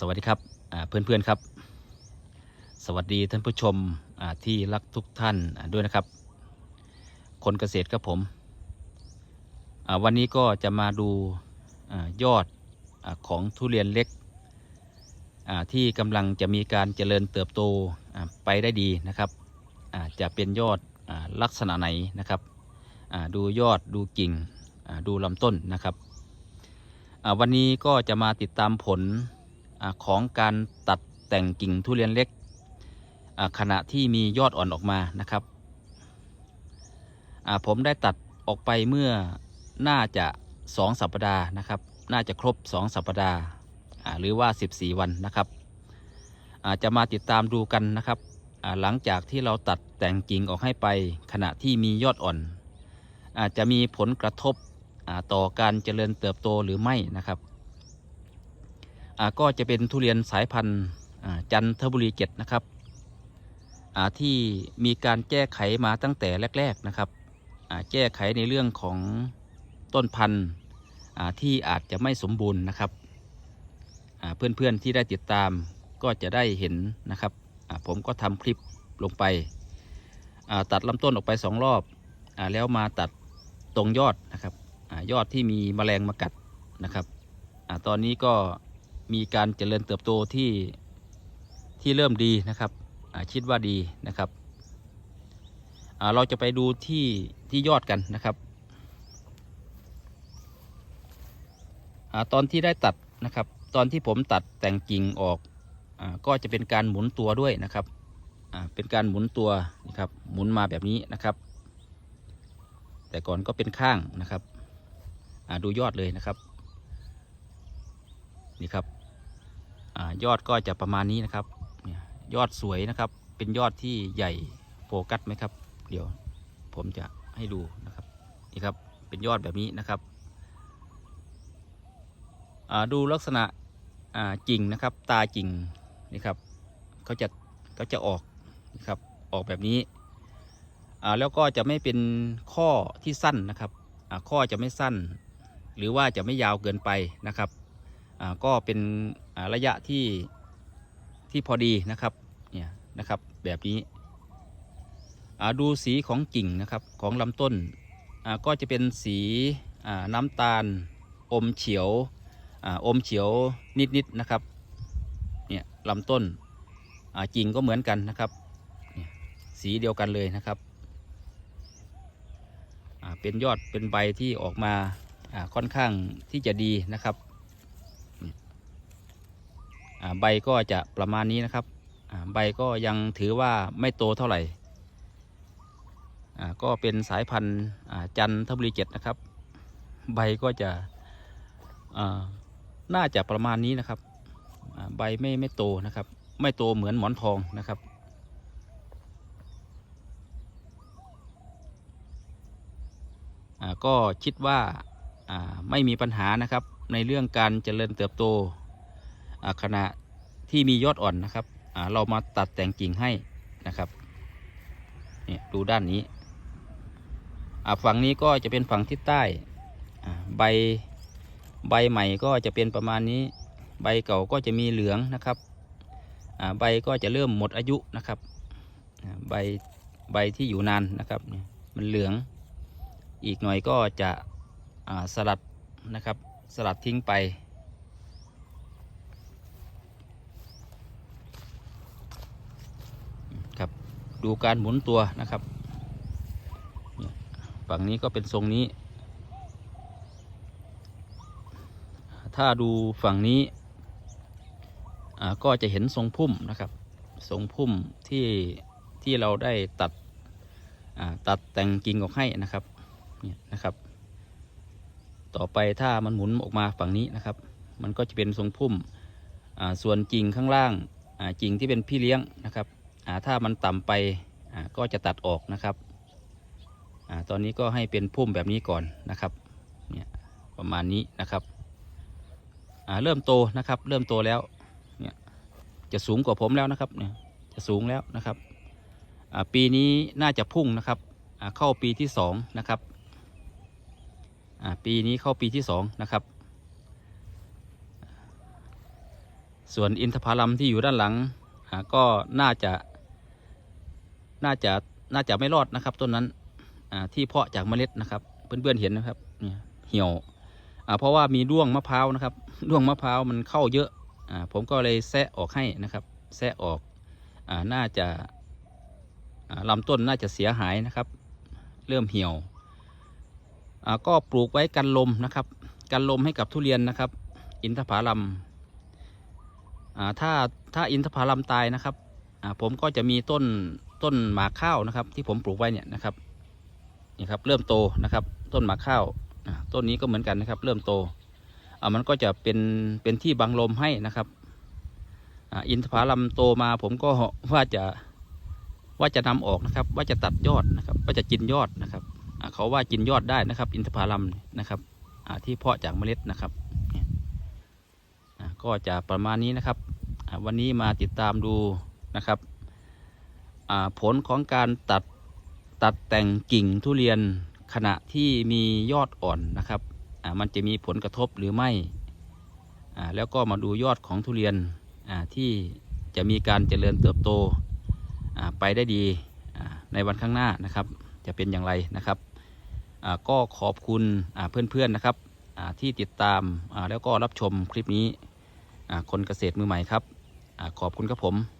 สวัสดีครับอ่าเพื่อนๆครับ สวัสดีท่านผู้ชมที่รักทุกท่านด้วยนะครับ คนเกษตรครับผมวันนี้ก็จะมาดูอยอดอของทุเรียนเล็กที่กำลังจะมีการเจริญเติบโตไปได้ดีนะครับจะเป็นยอดอลักษณะไหนนะครับดูยอดดูกิ่งดูลำต้นนะครับวันนี้ก็จะมาติดตามผล ของการตัดแต่งกิ่งทุเรียนเล็กขณะที่มียอดอ่อนออกมานะครับผมได้ตัดออกไปเมื่อน่าจะสองสัปดาห์นะครับ น่าจะครบสองสัปดาห์หรือว่า 14 วันนะครับจะมาติดตามดูกันนะครับหลังจากที่เราตัดแต่งกิ่งออกให้ไปขณะที่มียอดอ่อนอาจจะมีผลกระทบต่อการเจริญเติบโตหรือไม่นะครับ ก็จะเป็นทุเรียนสายพันธุ์จันทบุรีเจ็ดนะครับที่มีการแก้ไขมาตั้งแต่แรก ๆนะครับแก้ไขในเรื่องของต้นพันธุ์ที่อาจจะไม่สมบูรณ์นะครับเพื่อนๆที่ได้ติดตามก็จะได้เห็นนะครับผมก็ทำคลิปลงไป ตัดลำต้นออกไปสองรอบอแล้วมาตัดตรงยอดนะครับอยอดที่มีแมลงมากัดนะครับอตอนนี้ก็ มีการเจริญเติบโตที่ที่เริ่มดีนะครับคิดว่าดีนะครับเราจะไปดูที่ที่ยอดกันนะครับอตอนที่ได้ตัดนะครับ ตอนที่ผมตัดแต่งกิ่งออกอก็จะเป็นการหมุนตัวด้วยนะครับเป็นการหมุนตัวนะครับหมุนมาแบบนี้นะครับ แต่ก่อนก็เป็นข้างนะครับดูยอดเลยนะครับนี่ครับ ยอดก็จะประมาณนี้นะครับยอดสวยนะครับ เป็นยอดที่ใหญ่โฟกัสไหมครับ เดี๋ยวผมจะให้ดูนะครับนี่ครับเป็นยอดแบบนี้นะครับดูลักษณะอ่ากิ่งนะครับ ตากิ่งนี่ครับเขาจะเขาจะออกนะครับออกแบบนี้แล้วก็จะไม่เป็นข้อที่สั้นนะครับข้อจะไม่สั้น หรือว่าจะไม่ยาวเกินไปนะครับก็เป็น ระยะที่ที่พอดีนะครับเนี่ยนะครับแบบนี้ดูสีของกิ่งนะครับของลำต้นก็จะเป็นสีน้ำตาลอมเฉียวออมเฉียวนิดๆนะครับเนี่ยลำต้นกิ่งก็เหมือนกันนะครับสีเดียวกันเลยนะครับเป็นยอดเป็นใบที่ออกมาค่อนข้างที่จะดีนะครับ ใบก็จะประมาณนี้นะครับใบก็ยังถือว่าไม่โตเท่าไหร่ก็เป็นสายพันธุ์จันทบุรีเจ็ดนะครับ ใบก็จะน่าจะประมาณนี้นะครับใบไม่ไม่โตนะครับ ไม่โตเหมือนหมอนทองนะครับก็คิดว่าไม่มีปัญหานะครับในเรื่องการเจริญเติบโต ขณะที่มียอดอ่อนนะครับอ่าเรามาตัดแต่งกิ่งให้นะครับเนี่ยดูด้านนี้อ่าฝั่งนี้ก็จะเป็นฝั่งทิศใต้อ่าใบใบใหม่ก็จะเป็นประมาณนี้ ใบเก่าก็จะมีเหลืองนะครับอ่าใบก็จะเริ่มหมดอายุนะครับใบใบที่อยู่นานนะครับมันเหลืองอีกหน่อยก็จะอ่าสลัดนะครับสลัดทิ้งไป ครับ ดูการหมุนตัวนะครับฝั่งนี้ก็เป็นทรงนี้ ถ้าดูฝั่งนี้ก็จะเห็นทรงพุ่มนะครับทรงพุ่มที่ที่เราได้ตัดตัดแต่งกิ่งออกให้นะครับเนี่ยนะครับ ต่อไปถ้ามันหมุนออกมาฝั่งนี้นะครับ มันก็จะเป็นทรงพุ่มส่วนกิ่งข้างล่างกิ่งที่เป็นพี่เลี้ยงนะครับ ถ้ามันต่ำไปก็จะตัดออกนะครับอตอนนี้ก็ให้เป็นพุ่มแบบนี้ก่อนนะครับเนี่ยประมาณนี้นะครับเริ่มโตนะครับ เริ่มโตแล้วเนี่ยจะสูงกว่าผมแล้วนะครับเนี่ยจะสูงแล้วนะครับปีนี้น่าจะพุ่งนะครับเข้าปีที่สองนะครับปีนี้เข้าปีที่สองนะครับส่วนอินทผลัมที่อยู่ด้านหลังก็น่าจะ น่าจะน่าจะไม่รอดนะครับ ต้นนั้นที่เพาะจากเมล็ดนะครับ เพื่อนๆเห็นนะครับเนี่ยเหี่ยวเพราะว่ามีด้วงมะพร้าวนะครับด้วงมะพร้าวมันเข้าเยอะอผมก็เลยแซะออกให้นะครับ แซะออกอน่าจะลำต้นน่าจะเสียหายนะครับ เริ่มเหี่ยวก็ปลูกไว้กันลมนะครับ กันลมให้กับทุเรียนนะครับ อินทผลัมถ้าถ้าอินทผลัมตายนะครับ ผมก็จะมีต้นต้นหมากข้าวนะครับ ที่ผมปลูกไว้เนี่ยนะครับนี่ครับ เริ่มโตนะครับ ต้นหมากข้าวต้นนี้ก็เหมือนกันนะครับ เริ่มโตมันก็จะเป็นเป็นที่บังลมให้นะครับอินทผลัมโตมาผมก็ว่าจะว่าจะนำออกนะครับ ว่าจะตัดยอดนะครับ ว่าจะกินยอดนะครับเขาว่ากินยอดได้นะครับ อินทผลัมนะครับที่เพาะจากเมล็ดนะครับก็จะประมาณนี้นะครับ วันนี้มาติดตามดู นะครับผลของการตัดตัดแต่งกิ่งทุเรียนขณะที่มียอดอ่อนนะครับมันจะมีผลกระทบหรือไม่แล้วก็มาดูยอดของทุเรียนที่จะมีการเจริญเติบโตไปได้ดีในวันข้างหน้านะครับ จะเป็นอย่างไรนะครับก็ขอบคุณอ่าเพื่อนๆนะครับที่ติดตามแล้วก็รับชมคลิปนี้คนเกษตรมือใหม่ครับขอบคุณครับผม